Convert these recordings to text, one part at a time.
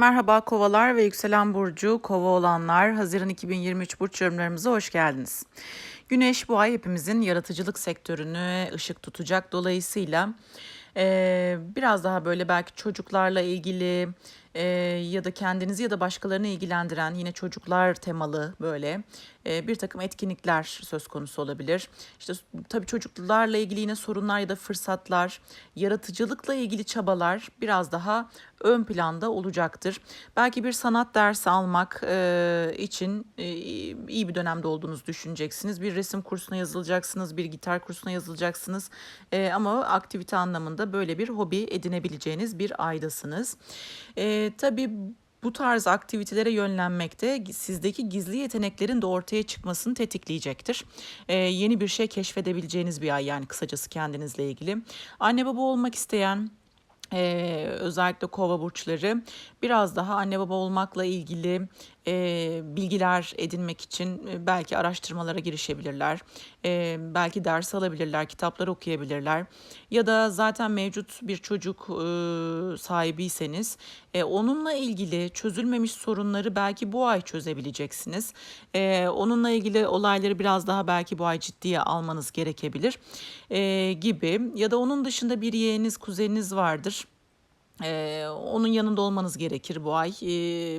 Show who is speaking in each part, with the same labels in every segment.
Speaker 1: Merhaba kovalar ve yükselen burcu kova olanlar Haziran 2023 burç yorumlarımıza hoş geldiniz. Güneş bu ay hepimizin yaratıcılık sektörünü ışık tutacak. Dolayısıyla e, biraz daha böyle belki çocuklarla ilgili e, ya da kendinizi ya da başkalarını ilgilendiren yine çocuklar temalı böyle e, bir takım etkinlikler söz konusu olabilir. İşte tabii çocuklarla ilgili yine sorunlar ya da fırsatlar, yaratıcılıkla ilgili çabalar biraz daha ön planda olacaktır. Belki bir sanat dersi almak e, için e, iyi bir dönemde olduğunuzu düşüneceksiniz. Bir resim kursuna yazılacaksınız, bir gitar kursuna yazılacaksınız. E, ama aktivite anlamında böyle bir hobi edinebileceğiniz bir aydasınız. E, tabii bu tarz aktivitelere yönlenmek de sizdeki gizli yeteneklerin de ortaya çıkmasını tetikleyecektir. Ee, yeni bir şey keşfedebileceğiniz bir ay yani kısacası kendinizle ilgili. Anne baba olmak isteyen ee, özellikle kova burçları biraz daha anne baba olmakla ilgili e, bilgiler edinmek için e, belki araştırmalara girişebilirler. E, belki ders alabilirler, kitaplar okuyabilirler. Ya da zaten mevcut bir çocuk e, sahibiyseniz e, onunla ilgili çözülmemiş sorunları belki bu ay çözebileceksiniz. E, onunla ilgili olayları biraz daha belki bu ay ciddiye almanız gerekebilir e, gibi. Ya da onun dışında bir yeğeniz, kuzeniniz vardır ee, onun yanında olmanız gerekir bu ay. Ee,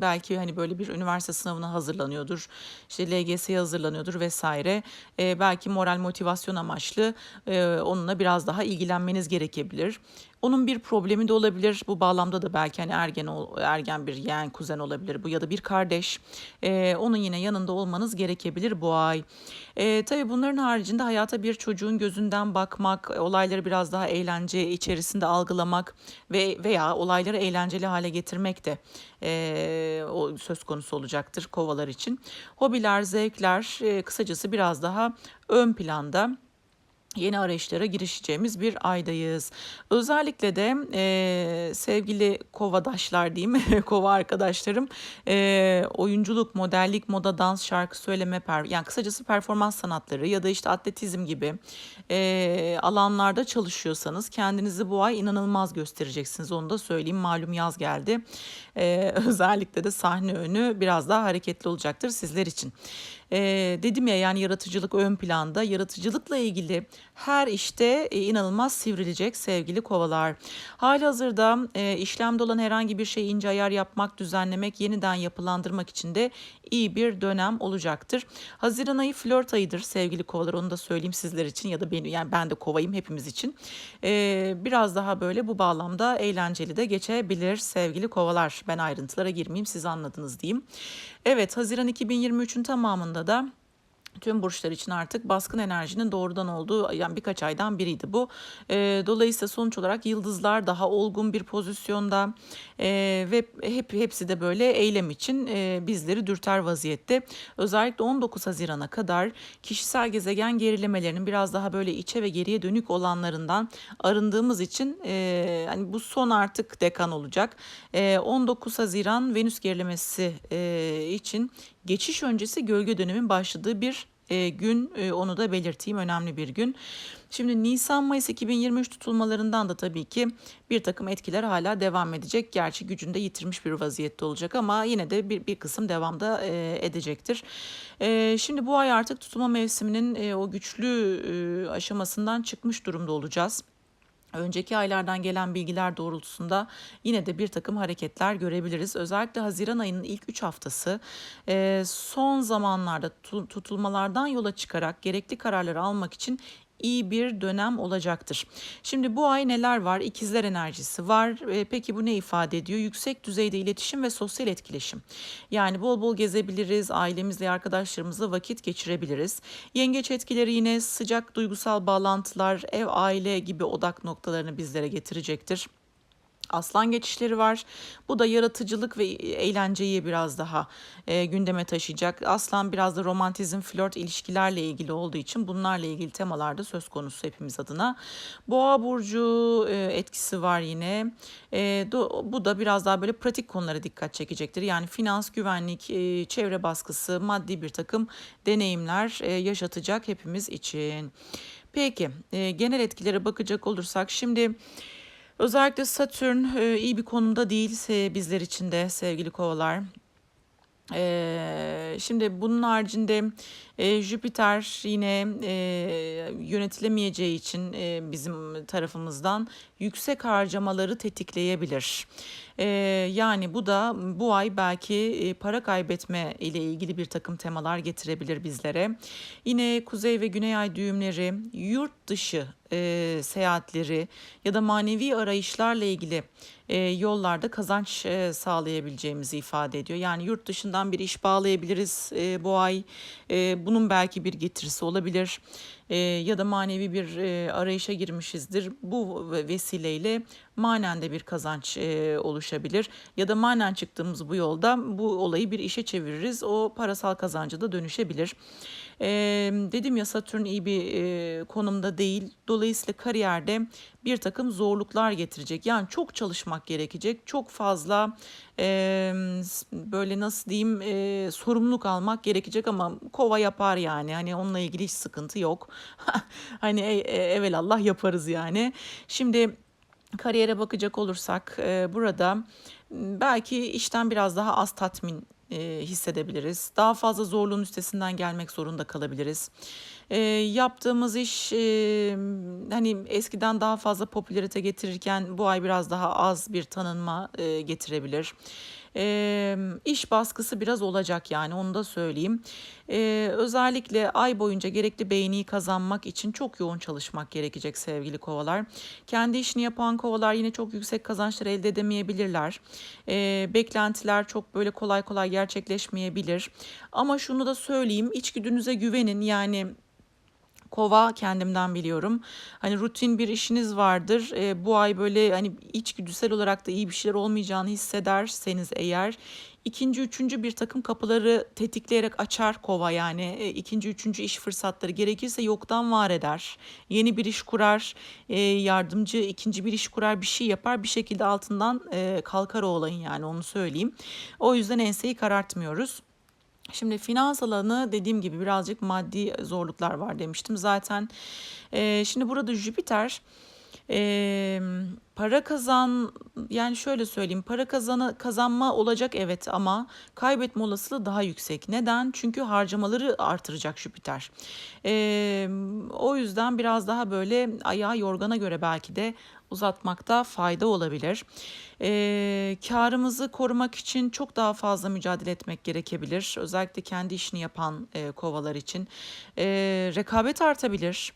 Speaker 1: belki hani böyle bir üniversite sınavına hazırlanıyordur. İşte LGS'ye hazırlanıyordur vesaire. Ee, belki moral motivasyon amaçlı e, onunla biraz daha ilgilenmeniz gerekebilir. Onun bir problemi de olabilir. Bu bağlamda da belki hani ergen ergen bir yeğen kuzen olabilir bu ya da bir kardeş. Ee, onun yine yanında olmanız gerekebilir bu ay. Ee, tabii bunların haricinde hayata bir çocuğun gözünden bakmak, olayları biraz daha eğlence içerisinde algılamak ve veya olayları eğlenceli hale getirmek de e, o söz konusu olacaktır kovalar için. Hobiler, zevkler e, kısacası biraz daha ön planda yeni arayışlara girişeceğimiz bir aydayız. Özellikle de e, sevgili kovadaşlar diyeyim, kova arkadaşlarım e, oyunculuk, modellik, moda, dans, şarkı söyleme, per, yani kısacası performans sanatları ya da işte atletizm gibi e, alanlarda çalışıyorsanız kendinizi bu ay inanılmaz göstereceksiniz. Onu da söyleyeyim. Malum yaz geldi. E, özellikle de sahne önü biraz daha hareketli olacaktır sizler için. E, dedim ya yani yaratıcılık ön planda. Yaratıcılıkla ilgili her işte e, inanılmaz sivrilecek sevgili kovalar. Hali hazırda e, işlemde olan herhangi bir şeyi ince ayar yapmak, düzenlemek, yeniden yapılandırmak için de iyi bir dönem olacaktır. Haziran ayı flört ayıdır sevgili kovalar onu da söyleyeyim sizler için ya da benim yani ben de kovayım hepimiz için. E, biraz daha böyle bu bağlamda eğlenceli de geçebilir sevgili kovalar. Ben ayrıntılara girmeyeyim siz anladınız diyeyim. Evet Haziran 2023'ün tamamında da tüm burçlar için artık baskın enerjinin doğrudan olduğu yani birkaç aydan biriydi bu. E, dolayısıyla sonuç olarak yıldızlar daha olgun bir pozisyonda e, ve hep hepsi de böyle eylem için e, bizleri dürter vaziyette. Özellikle 19 Haziran'a kadar kişisel gezegen gerilemelerinin biraz daha böyle içe ve geriye dönük olanlarından arındığımız için e, hani bu son artık dekan olacak. E, 19 Haziran Venüs gerilemesi e, için geçiş öncesi gölge dönemin başladığı bir e, gün e, onu da belirteyim önemli bir gün. Şimdi Nisan-Mayıs 2023 tutulmalarından da tabii ki bir takım etkiler hala devam edecek. Gerçi gücünde yitirmiş bir vaziyette olacak ama yine de bir, bir kısım devamda e, edecektir. E, şimdi bu ay artık tutulma mevsiminin e, o güçlü e, aşamasından çıkmış durumda olacağız. Önceki aylardan gelen bilgiler doğrultusunda yine de bir takım hareketler görebiliriz. Özellikle Haziran ayının ilk 3 haftası son zamanlarda tutulmalardan yola çıkarak gerekli kararları almak için iyi bir dönem olacaktır. Şimdi bu ay neler var? İkizler enerjisi var. E, peki bu ne ifade ediyor? Yüksek düzeyde iletişim ve sosyal etkileşim. Yani bol bol gezebiliriz, ailemizle, arkadaşlarımızla vakit geçirebiliriz. Yengeç etkileri yine sıcak duygusal bağlantılar, ev, aile gibi odak noktalarını bizlere getirecektir. Aslan geçişleri var. Bu da yaratıcılık ve eğlenceyi biraz daha e, gündeme taşıyacak. Aslan biraz da romantizm, flört ilişkilerle ilgili olduğu için bunlarla ilgili temalarda söz konusu hepimiz adına. Boğa burcu e, etkisi var yine. E, do, bu da biraz daha böyle pratik konulara dikkat çekecektir. Yani finans, güvenlik, e, çevre baskısı, maddi bir takım deneyimler e, yaşatacak hepimiz için. Peki, e, genel etkilere bakacak olursak şimdi Özellikle Satürn e, iyi bir konumda değil bizler için de sevgili kovalar. Ee, şimdi bunun haricinde e, Jüpiter yine e, yönetilemeyeceği için e, bizim tarafımızdan yüksek harcamaları tetikleyebilir. Ee, yani bu da bu ay belki e, para kaybetme ile ilgili bir takım temalar getirebilir bizlere. Yine kuzey ve güney ay düğümleri, yurt dışı e, seyahatleri ya da manevi arayışlarla ilgili e, yollarda kazanç e, sağlayabileceğimizi ifade ediyor. Yani yurt dışından bir iş bağlayabiliriz e, bu ay. E, bunun belki bir getirisi olabilir. E, ya da manevi bir e, arayışa girmişizdir. Bu vesileyle manen de bir kazanç e, oluşabilir. Ya da manen çıktığımız bu yolda bu olayı bir işe çeviririz. O parasal kazancı da dönüşebilir. E, dedim ya Satürn iyi bir e, konumda değil. Dolayısıyla kariyerde bir takım zorluklar getirecek. Yani çok çalışmak gerekecek. Çok fazla e, böyle nasıl diyeyim e, sorumluluk almak gerekecek ama kova yapar yani. Hani onunla ilgili hiç sıkıntı yok. hani e, e, evelallah yaparız yani. Şimdi kariyere bakacak olursak e, burada belki işten biraz daha az tatmin e, hissedebiliriz. Daha fazla zorluğun üstesinden gelmek zorunda kalabiliriz. E, yaptığımız iş e, hani eskiden daha fazla popülarite getirirken bu ay biraz daha az bir tanınma e, getirebilir. E, iş baskısı biraz olacak yani onu da söyleyeyim. E, özellikle ay boyunca gerekli beğeniyi kazanmak için çok yoğun çalışmak gerekecek sevgili kovalar. Kendi işini yapan kovalar yine çok yüksek kazançlar elde edemeyebilirler. E, beklentiler çok böyle kolay kolay gerçekleşmeyebilir. Ama şunu da söyleyeyim içgüdünüze güvenin yani Kova kendimden biliyorum. Hani rutin bir işiniz vardır. E, bu ay böyle hani içgüdüsel olarak da iyi bir şeyler olmayacağını hissederseniz eğer ikinci, üçüncü bir takım kapıları tetikleyerek açar kova yani. E, ikinci, üçüncü iş fırsatları gerekirse yoktan var eder. Yeni bir iş kurar, e, yardımcı ikinci bir iş kurar, bir şey yapar. Bir şekilde altından e, kalkar o olayın yani onu söyleyeyim. O yüzden enseyi karartmıyoruz. Şimdi finans alanı dediğim gibi birazcık maddi zorluklar var demiştim. Zaten e, şimdi burada Jüpiter e, para kazan yani şöyle söyleyeyim para kazanı kazanma olacak evet ama kaybetme olasılığı daha yüksek. Neden? Çünkü harcamaları artıracak Jüpiter. E, o yüzden biraz daha böyle ayağı yorgana göre belki de uzatmakta fayda olabilir. E, karımızı korumak için çok daha fazla mücadele etmek gerekebilir. Özellikle kendi işini yapan e, kovalar için. E, rekabet artabilir.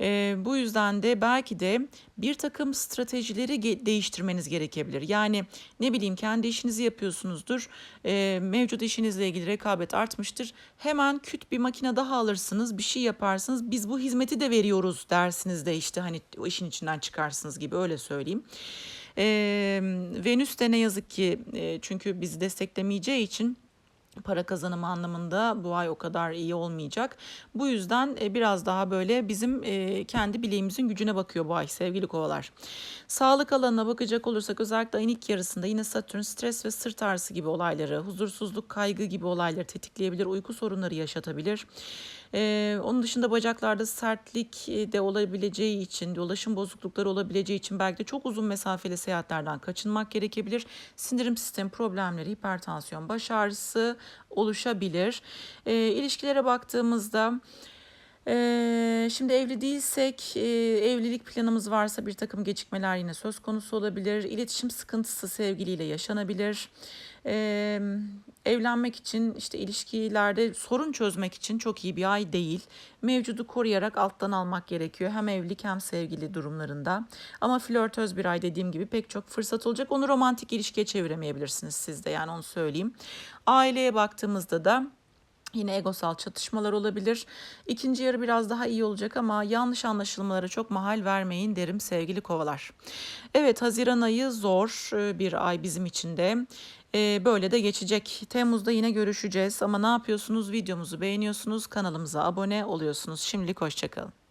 Speaker 1: E, bu yüzden de belki de bir takım stratejileri değiştirmeniz gerekebilir. Yani ne bileyim kendi işinizi yapıyorsunuzdur. E, mevcut işinizle ilgili rekabet artmıştır. Hemen küt bir makine daha alırsınız, bir şey yaparsınız. Biz bu hizmeti de veriyoruz dersiniz de işte hani o işin içinden çıkarsınız gibi öyle söyleyeyim. E, Venüs de ne yazık ki e, çünkü bizi desteklemeyeceği için para kazanımı anlamında bu ay o kadar iyi olmayacak. Bu yüzden biraz daha böyle bizim kendi bileğimizin gücüne bakıyor bu ay sevgili kovalar. Sağlık alanına bakacak olursak özellikle ayın ilk yarısında yine Satürn stres ve sırt ağrısı gibi olayları, huzursuzluk, kaygı gibi olayları tetikleyebilir, uyku sorunları yaşatabilir. Ee, onun dışında bacaklarda sertlik de olabileceği için, dolaşım bozuklukları olabileceği için belki de çok uzun mesafeli seyahatlerden kaçınmak gerekebilir. Sindirim sistemi problemleri, hipertansiyon, baş ağrısı oluşabilir. Ee, ilişkilere baktığımızda ee, şimdi evli değilsek, e, evlilik planımız varsa bir takım gecikmeler yine söz konusu olabilir. İletişim sıkıntısı sevgiliyle yaşanabilir. Ee, evlenmek için işte ilişkilerde sorun çözmek için çok iyi bir ay değil. Mevcudu koruyarak alttan almak gerekiyor. Hem evlilik hem sevgili durumlarında. Ama flörtöz bir ay dediğim gibi pek çok fırsat olacak. Onu romantik ilişkiye çeviremeyebilirsiniz siz de yani onu söyleyeyim. Aileye baktığımızda da Yine egosal çatışmalar olabilir. İkinci yarı biraz daha iyi olacak ama yanlış anlaşılmalara çok mahal vermeyin derim sevgili kovalar. Evet Haziran ayı zor e, bir ay bizim için de. E, böyle de geçecek. Temmuz'da yine görüşeceğiz ama ne yapıyorsunuz? Videomuzu beğeniyorsunuz, kanalımıza abone oluyorsunuz. Şimdilik hoşçakalın.